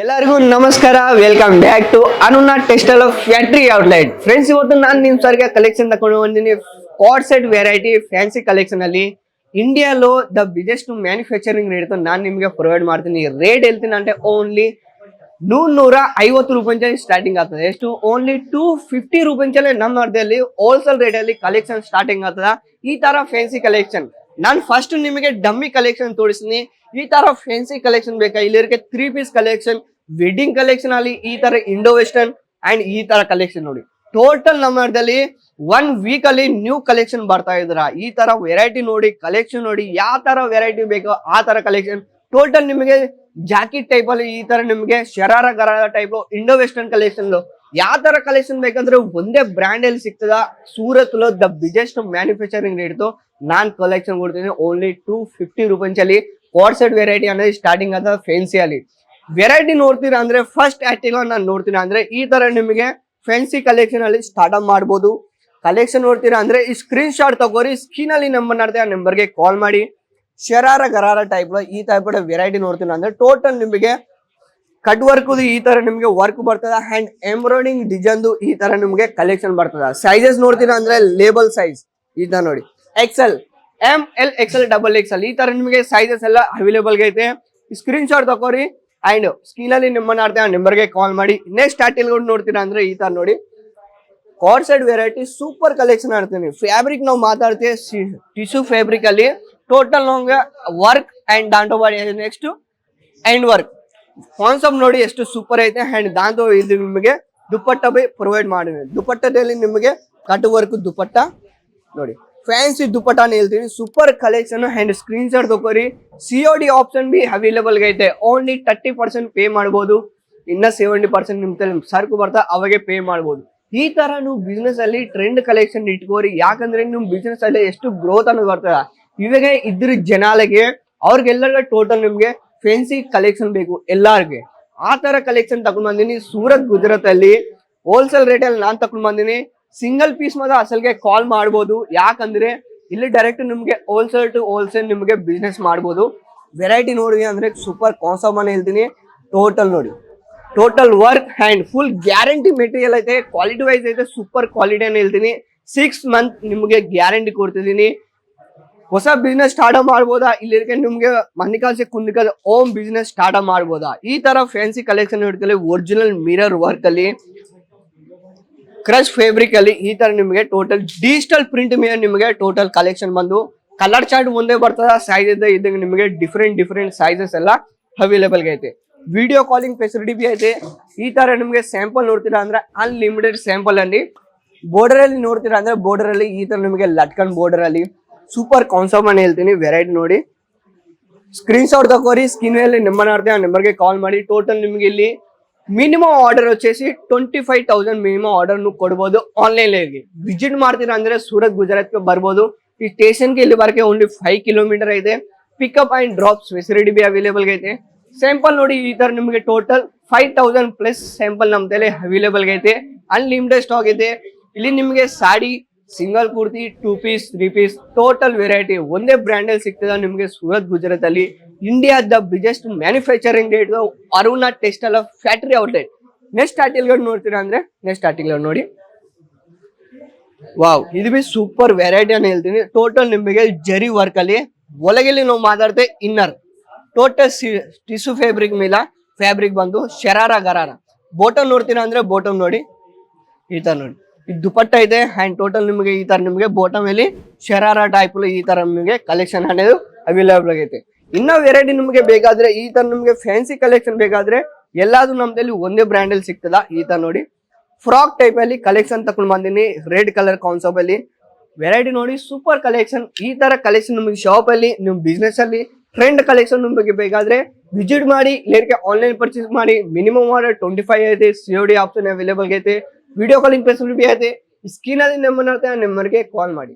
ಎಲ್ಲರಿಗೂ ನಮಸ್ಕಾರ. Welcome back to Anuna textile factory outlet friends ಇವತ್ತು ನಾನು ನಿಮ್ ಸರ್ಗೆ ಕಲೆಕ್ಷನ್ ತಗೊಂಡು ಬಂದಿನಿ. Card set variety fancy collection ಅಲ್ಲಿ ಇಂಡಿಯಾಲೋ ದ ಬಿಗ್ಗೆಸ್ಟ್ ಮ್ಯಾನುಫ್ಯಾಕ್ಚರಿಂಗ್ ರೇಟ್ ನಾನು ನಿಮಗೆ ಪ್ರೊವೈಡ್ ಮಾಡ್ತೀನಿ. ರೇಟ್ ಹೇಳ್ತೀನಿ ಅಂದ್ರೆ ಓನ್ಲಿ ನೂರ್ ನೂರ ಐವತ್ತು ರೂಪಾಯಿ ಸ್ಟಾರ್ಟಿಂಗ್ ಆಗ್ತದೆ. ಎಷ್ಟು? ಓನ್ಲಿ ಟೂ ಫಿಫ್ಟಿ ರೂಪಾಯಿ ನಮ್ಮ ಅರ್ಧದಲ್ಲಿ ಹೋಲ್ಸೇಲ್ ರೇಟ್ ಅಲ್ಲಿ ಕಲೆಕ್ಷನ್ ಸ್ಟಾರ್ಟಿಂಗ್ ಆಗ್ತದೆ. ಈ ತರ ಫ್ಯಾನ್ಸಿ ಕಲೆಕ್ಷನ್ ನಾನು ಫಸ್ಟ್ ನಿಮಗೆ ಡಮ್ಮಿ ಕಲೆಕ್ಷನ್ ತೋರಿಸ್ತೀನಿ. ಈ ತರ ಫ್ಯಾನ್ಸಿ ಕಲೆಕ್ಷನ್ ಬೇಕಾ? ಇಲ್ಲಿ three piece collection wedding collection ಅಲ್ಲಿ ಈ ತರ ಇಂಡೋ ವೆಸ್ಟರ್ನ್ ಅಂಡ್ ಈ ತರ ಕಲೆಕ್ಷನ್ ನೋಡಿ. ಟೋಟಲ್ ನಮ್ಮದಲ್ಲಿ ಒನ್ ವೀಕ್ ಅಲ್ಲಿ ನ್ಯೂ ಕಲೆಕ್ಷನ್ ಬರ್ತಾ ಇದ್ರ ಈ ತರ ವೆರೈಟಿ ನೋಡಿ ಕಲೆಕ್ಷನ್ ನೋಡಿ, ಯಾವ ತರ ವೆರೈಟಿ ಬೇಕೋ ಆ ತರ ಕಲೆಕ್ಷನ್ ಟೋಟಲ್ ನಿಮಗೆ ಜಾಕೆಟ್ ಟೈಪ್ ಅಲ್ಲಿ ಈ ತರ ನಿಮಗೆ sharara gharara type Indo western collection ಯಾವ ತರ ಕಲೆಕ್ಷನ್ ಬೇಕಂದ್ರೆ ಒಂದೇ ಬ್ರ್ಯಾಂಡ್ ಅಲ್ಲಿ ಸಿಗ್ತದ. ಸೂರತ್ ಲೋ ದ ಬಿಗ್ಗೆಸ್ಟ್ ಮ್ಯಾನುಫ್ಯಾಕ್ಚರಿಂಗ್ ರೇಟ್ದು ನಾನ್ ಕಲೆಕ್ಷನ್ ಕೊಡ್ತೀನಿ ಓನ್ಲಿ ಟೂ ಫಿಫ್ಟಿ ರುಪೀಸ್ ಅಲ್ಲಿ. ಕೋರ್ಸೆಟ್ ವೆರೈಟಿ ಅನ್ನೋದು ಸ್ಟಾರ್ಟಿಂಗ್ ಅದ ಫೆನ್ಸಿ ಅಲ್ಲಿ. ವೆರೈಟಿ ನೋಡ್ತೀರಾ ಅಂದ್ರೆ ಫಸ್ಟ್ ಆಕ್ಟಿವ್ ನಾನು ನೋಡ್ತೀನಿ ಅಂದ್ರೆ ಈ ತರ ನಿಮಗೆ ಫೆನ್ಸಿ ಕಲೆಕ್ಷನ್ ಅಲ್ಲಿ ಸ್ಟಾರ್ಟ್ ಅಪ್ ಮಾಡ್ಬೋದು. ಕಲೆಕ್ಷನ್ ನೋಡ್ತೀರಾ ಅಂದ್ರೆ ಈ ಸ್ಕ್ರೀನ್ ಶಾಟ್ ತಗೋರಿ ಸ್ಕ್ರೀನ್ ಅಲ್ಲಿ ನಂಬರ್ ನೋಡ್ತೀವಿ ಆ ನಂಬರ್ಗೆ ಕಾಲ್ ಮಾಡಿ. ಶರಾರ ಗರಾರ ಟೈಪ್ ಈ ಟೈಪ್ ವೆರೈಟಿ ನೋಡ್ತೀನಿ ಅಂದ್ರೆ ಟೋಟಲ್ ನಿಮಗೆ ಕಟ್ ವರ್ಕ್ ಈ ತರ ನಿಮಗೆ ವರ್ಕ್ ಬರ್ತದ ಅಂಡ್ ಎಂಬ್ರಾಯ್ಡಿಂಗ್ ಡಿಸೈನ್ ಈ ತರ ನಿಮಗೆ ಕಲೆಕ್ಷನ್ ಬರ್ತದ. ಸೈಜಸ್ ನೋಡ್ತೀರಾ ಅಂದ್ರೆ ಲೇಬಲ್ ಸೈಜ್ ಈ ತರ ನೋಡಿ. XL M L XL double XL ಈ ತರ ನಿಮಗೆ ಸೈಜಸ್ ಎಲ್ಲ ಅವೈಲೇಬಲ್ ಐತೆ. ಸ್ಕ್ರೀನ್ ಶಾಟ್ ತಗೋರಿ ಅಂಡ್ ಸ್ಕ್ರೀನ್ ಅಲ್ಲಿ ನಿಮ್ಮನ್ನ ಆ ನಂಬರ್ಗೆ ಕಾಲ್ ಮಾಡಿ. ನೆಕ್ಸ್ಟ್ ಆರ್ಟಿಲ್ ನೋಡ್ತೀರಾ ಅಂದ್ರೆ ಈ ತರ ನೋಡಿ. Card side variety super collection ಆಡ್ತೀನಿ ಫ್ಯಾಬ್ರಿಕ್ ನಾವು ಮಾತಾಡ್ತೀವಿ. ಟಿಶ್ಯೂ ಫ್ಯಾಬ್ರಿಕ್ ಅಲ್ಲಿ ಟೋಟಲ್ ನಮ್ಗೆ work and ದಾಂಟೋ body next end work concept ನೋಡಿ ಎಷ್ಟು ಸೂಪರ್ ಐತೆ. ಅಂಡ್ ದಾಂದು ಇದು ನಿಮಗೆ ದುಪ್ಪಟ್ಟ ಬೈ ಪ್ರೊವೈಡ್ ಮಾಡಿದೆ. ದುಪ್ಪಟ್ಟದಲ್ಲಿ ನಿಮಗೆ ಕಟ್ ವರ್ಕ್ ದುಪ್ಪಟ್ಟ ನೋಡಿ. ಫ್ಯಾನ್ಸಿ ದುಪ್ಪಟ್ಟ ಅಂತ ಹೇಳ್ತೀನಿ. Super collection and screen shot ತಗೋರಿ. ಸಿ ಒ ಡಿ ಆಪ್ಷನ್ ಬಿ ಅವೈಲೇಬಲ್ ಐತೆ. ಓನ್ಲಿ ತರ್ಟಿ ಪರ್ಸೆಂಟ್ ಪೇ ಮಾಡ್ಬೋದು. ಇನ್ನ ಸೆವೆಂಟಿ ಪರ್ಸೆಂಟ್ ನಿಮ್ಮ ತಲೆ ಸರ್ಕು ಬರ್ತಾ ಅವಾಗೆ ಪೇ ಮಾಡ್ಬೋದು. ಈ ತರ ನೀವು ಬಿಸ್ನೆಸ್ ಅಲ್ಲಿ ಟ್ರೆಂಡ್ ಕಲೆಕ್ಷನ್ ಇಟ್ಕೋರಿ. ಯಾಕಂದ್ರೆ ನಿಮ್ ಬಿಸ್ನೆಸ್ ಅಲ್ಲಿ ಎಷ್ಟು ಗ್ರೋತ್ ಅನ್ನೋದು ಬರ್ತದ. ಇವಾಗ ಇದ್ರ ಜನಾಲಿಗೆ ಅವ್ರಿಗೆಲ್ಲರಿಗೂ ಟೋಟಲ್ ನಿಮ್ಗೆ ಫ್ಯಾನ್ಸಿ ಕಲೆಕ್ಷನ್ ಬೇಕು ಎಲ್ಲಾರ್ಗೆ. ಆ ತರ ಕಲೆಕ್ಷನ್ ತಗೊಂಡ್ ಬಂದಿನಿ ಸೂರತ್ ಗುಜರಾತ್ ಅಲ್ಲಿ ಹೋಲ್ಸೇಲ್ ರೇಟ್ ಅಲ್ಲಿ ನಾನ್ ತಗೊಂಡ್ ಬಂದಿನಿ. ಸಿಂಗಲ್ ಪೀಸ್ ಮಾತ್ರ ಅಸಲ್ಗೆ ಕಾಲ್ ಮಾಡ್ಬೋದು. ಯಾಕಂದ್ರೆ ಇಲ್ಲಿ ಡೈರೆಕ್ಟ್ ನಿಮ್ಗೆ ಹೋಲ್ಸೇಲ್ ಟು ಹೋಲ್ಸೇಲ್ ನಿಮ್ಗೆ ಬಿಸ್ನೆಸ್ ಮಾಡ್ಬೋದು. ವೆರೈಟಿ ನೋಡಿ ಅಂದ್ರೆ ಸೂಪರ್ ಕಾನ್ಸಮ್ ಹೇಳ್ತೀನಿ. ಟೋಟಲ್ ನೋಡಿ. Total work hand full guarantee material ಐತೆ ಕ್ವಾಲಿಟಿ ವೈಸ್ ಐತೆ ಸೂಪರ್ ಕ್ವಾಲಿಟಿ ಹೇಳ್ತೀನಿ. ಸಿಕ್ಸ್ ಮಂತ್ ನಿಮಗೆ ಗ್ಯಾರಂಟಿ ಕೊಡ್ತಿದ್ದೀನಿ. ಹೊಸ ಬಿಸ್ನೆಸ್ ಸ್ಟಾರ್ಟ್ ಮಾಡ್ಬೋದಾ? ಇಲ್ಲಿರ್ಕೆ ನಿಮ್ಗೆ ಮಣಿಕಾಲ್ಸಿ ಕುಂದಿಕಲ್ ಓಮ್ ಬಿಸ್ನೆಸ್ ಸ್ಟಾರ್ಟ್ ಮಾಡ್ಬೋದಾ? ಈ ತರ ಫ್ಯಾನ್ಸಿ ಕಲೆಕ್ಷನ್ ಹಿಡ್ಕೊಳ್ಳಿ ಒರಿಜಿನಲ್ ಮಿರರ್ ವರ್ಕ್ ಅಲ್ಲಿ ಕ್ರಶ್ ಫ್ಯಾಬ್ರಿಕ್ ಅಲ್ಲಿ, ಈ ತರ ನಿಮಗೆ ಟೋಟಲ್ ಡಿಜಿಟಲ್ ಪ್ರಿಂಟ್ ಮೇಲೆ ನಿಮಗೆ ಟೋಟಲ್ ಕಲೆಕ್ಷನ್ ಬಂದು ಕಲರ್ ಚಾರ್ಟ್ ಮುಂದೆ ಬರ್ತದ ಸೈಜ್ ಇದೆ ನಿಮಗೆ ಡಿಫ್ರೆಂಟ್ ಡಿಫ್ರೆಂಟ್ ಸೈಜಸ್ ಎಲ್ಲ ಅವೈಲೇಬಲ್ ಐತೆ. ವಿಡಿಯೋ ಕಾಲಿಂಗ್ ಫೆಸಿಲಿಟಿ ಬಿ ಐತೆ. ಈ ತರ ನಿಮಗೆ ಸ್ಯಾಂಪಲ್ ನೋಡ್ತೀರಾ ಅಂದ್ರೆ ಅನ್ಲಿಮಿಟೆಡ್ ಸ್ಯಾಂಪಲ್ ಅಲ್ಲಿ ಬೋರ್ಡರ್ ಅಲ್ಲಿ ನೋಡ್ತೀರಾ ಅಂದ್ರೆ ಬೋರ್ಡರ್ ಅಲ್ಲಿ ಈ ತರ ನಿಮಗೆ ಲಟ್ಕನ್ ಬೋರ್ಡರ್ ಅಲ್ಲಿ ಸೂಪರ್ ಕಾನ್ಸಮ್ అని ಹೇಳ್ತೀನಿ ವೆರೈಟಿ ನೋಡಿ ಸ್ಕ್ರೀನ್ ಶಾಟ್ ತಗೋರಿ ಸ್ಕ್ರೀನ್ ಮೇಲೆ ನಂಬರ್ ಆಡ್ತೀವಿ ಆ ನಂಬರ್ಗೆ ಕಾಲ್ ಮಾಡಿ ಟೋಟಲ್ ನಿಮಗೆ ಇಲ್ಲಿ ಮಿನಿಮಮ್ ಆರ್ಡರ್ వచ్చేసి twenty five thousand minimum order ಕೊಡ್ಬೋದು ಆನ್ಲೈನ್ ಗೆ ವಿಸಿಟ್ ಮಾಡ್ತೀರಾ ಅಂದ್ರೆ ಸೂರತ್ ಗುಜರಾತ್ಗೆ ಬರ್ಬೋದು ಈ ಸ್ಟೇಷನ್ಗೆ ಇಲ್ಲಿ ಬರಕ್ಕೆ ಓನ್ಲಿ ಫೈವ್ ಕಿಲೋಮೀಟರ್ ಇದೆ pickup and drops facility be available ಐತೆ ಸ್ಯಾಂಪಲ್ ನೋಡಿ ಈ ತರ ನಿಮಗೆ total five thousand plus sample ನಮ್ಮ ತಲೆ ಅವೈಲೇಬಲ್ ಐತೆ ಅನ್ಲಿಮಿಟೆಡ್ ಸ್ಟಾಕ್ ಇದೆ ಇಲ್ಲಿ ನಿಮಗೆ sari single kurti two piece three piece total variety ಒಂದೇ ಬ್ರ್ಯಾಂಡಲ್ಲಿ ಸಿಗ್ತದ ನಿಮಗೆ ಸೂರತ್ ಗುಜರಾತ್ ಅಲ್ಲಿ ಇಂಡಿಯಾದ biggest manufacturing rate Aruna textile of factory outlet next ಆರ್ಟಿಲ್ಗಳು ನೋಡ್ತೀರಾ ಅಂದ್ರೆ ನೆಕ್ಸ್ಟ್ ಆರ್ಟಿಲ್ಗಳು ನೋಡಿ. ವಾವ್ ಇದು ಬಿ ಸೂಪರ್ ವೆರೈಟಿ ಅಂತ ಹೇಳ್ತೀನಿ. ಟೋಟಲ್ ನಿಮಗೆ ಜರಿ ವರ್ಕ್ ಅಲ್ಲಿ, ಒಳಗೆಲ್ಲಿ ನಾವು ಮಾತಾಡ್ತೆ ಇನ್ನರ್ ಟೋಟಲ್ ಟಿಸು ಫ್ಯಾಬ್ರಿಕ್ ಮೇಲ ಫ್ಯಾಬ್ರಿಕ್ ಬಂದು ಶರಾರ ಗರಾರ. ಬೋಟಮ್ ನೋಡ್ತೀರಾ ಅಂದ್ರೆ ಬೋಟಮ್ ನೋಡಿ. ಈ ತರ ನೋಡಿ. ಇದು ದುಪಟ್ಟ ಇದೆ. ಅಂಡ್ ಟೋಟಲ್ ನಿಮಗೆ ಈ ತರ ನಿಮಗೆ ಬೋಟಮ್ ಅಲ್ಲಿ ಶರಾರ ಟೈಪ್ ಈ ತರ ನಿಮಗೆ ಕಲೆಕ್ಷನ್ ಅನ್ನೋದು ಅವೈಲೇಬಲ್ ಆಗೈತೆ. ಇನ್ನ ವೆರೈಟಿ ನಿಮಗೆ ಬೇಕಾದ್ರೆ ಈ ತರ ನಿಮಗೆ ಫ್ಯಾನ್ಸಿ ಕಲೆಕ್ಷನ್ ಬೇಕಾದ್ರೆ ಎಲ್ಲಾದ್ರೂ ನಮ್ದಲ್ಲಿ ಒಂದೇ ಬ್ರ್ಯಾಂಡ್ ಅಲ್ಲಿ ಸಿಗ್ತದ ಈ ತರ ನೋಡಿ. ಫ್ರಾಕ್ ಟೈಪ್ ಅಲ್ಲಿ ಕಲೆಕ್ಷನ್ ತಕೊಂಡ್ ಬಂದಿನಿ. ರೆಡ್ ಕಲರ್ ಕಾನ್ಸೆಪ್ಟ್ ಅಲ್ಲಿ. ವೆರೈಟಿ ನೋಡಿ ಸೂಪರ್ ಕಲೆಕ್ಷನ್ ಈ ತರ ಕಲೆಕ್ಷನ್ ನಿಮಗೆ ಶಾಪ್ ಅಲ್ಲಿ, ನಿಮ್ ಬಿಸ್ನೆಸ್ ಅಲ್ಲಿ ಟ್ರೆಂಡ್ ಕಲೆಕ್ಷನ್ ನಿಮಗೆ ಬೇಕಾದ್ರೆ ವಿಸಿಟ್ ಮಾಡಿ ಇಲ್ಲರಿಗೆ ಆನ್ಲೈನ್ ಪರ್ಚೇಸ್ ಮಾಡಿ ಮಿನಿಮಮ್ ಆರ್ಡರ್ ಟ್ವೆಂಟಿ ಫೈವ್ ಐತೆ ಸಿ ಡಿ ಆಪ್ಷನ್ ಅವೈಲೇಬಲ್ ಐತೆ ವಿಡಿಯೋ ಕಾಲಿಂಗ್ ಫೆಸಿಲಿಟಿ ಐತೆ ಸ್ಕ್ರೀನ್ ಅಲ್ಲಿ ನಂಬರ್ ನಂಬರ್ಗೆ ಕಾಲ್ ಮಾಡಿ